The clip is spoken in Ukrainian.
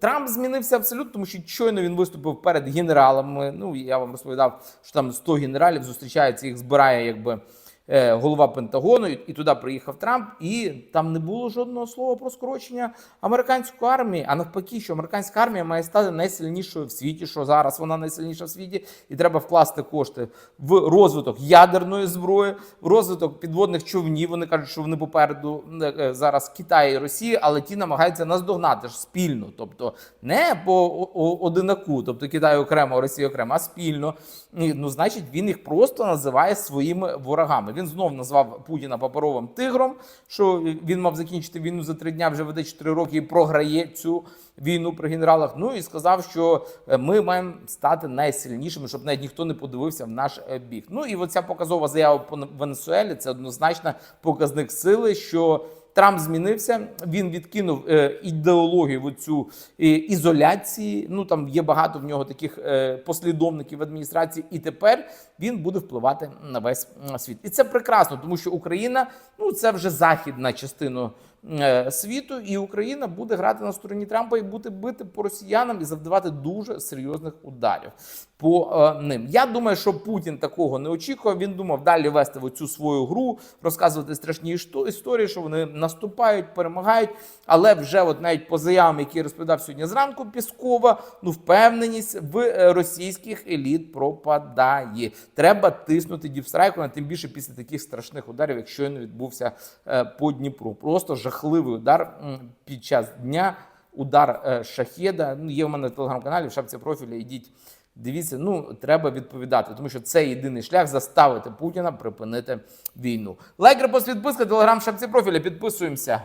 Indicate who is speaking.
Speaker 1: Трамп змінився абсолютно, тому що щойно він виступив перед генералами. Ну я вам розповідав, що там 100 генералів зустрічаються, їх збирає якби. Е, Голова Пентагону, і туди приїхав Трамп, і там не було жодного слова про скорочення американської армії. А навпаки, що американська армія має стати найсильнішою в світі, що зараз вона найсильніша в світі, і треба вкласти кошти в розвиток ядерної зброї, в розвиток підводних човнів. Вони кажуть, що вони попереду е, е, зараз Китай і Росія, але ті намагаються наздогнати ж спільно, тобто не по одинаку, тобто Китай окремо, Росія окремо, а спільно. Ну, значить, він їх просто називає своїми ворогами. Він знов назвав Путіна паперовим тигром, що він мав закінчити війну за три дня, вже веде 4 роки і програє цю війну при генералах. Ну і сказав, що е, ми маємо стати найсильнішими, щоб навіть ніхто не подивився в наш біг. бік. Ну і оця показова заява по Венесуелі це однозначно показник сили, що. Трамп змінився. Він відкинув е, ідеологію в цю е, ізоляції. Ну там є багато в нього таких е, послідовників в адміністрації, і тепер він буде впливати на весь світ. І це прекрасно, тому що Україна ну це вже західна частина світу, і Україна буде грати на стороні Трампа і буде бити по росіянам і завдавати дуже серйозних ударів по е, ним. Я думаю, що Путін такого не очікував. Він думав далі вести в цю свою гру, розказувати страшні історії, що вони наступають, перемагають. Але вже от навіть по заявам, які розповідав сьогодні зранку, Піскова, ну впевненість в е, російських еліт пропадає. Треба тиснути діпстрайку, тим більше після таких страшних ударів, як щойно відбувся е, по Дніпру. Просто жахливий удар під час дня. Удар е, шахеда. Ну, є в мене в телеграм-каналі в шапці профіля. Йдіть, Дивіться, ну треба відповідати, тому що це єдиний шлях заставити Путіна припинити війну. Лайк, репост, підписка, телеграм, в шапці профіля. Підписуємося.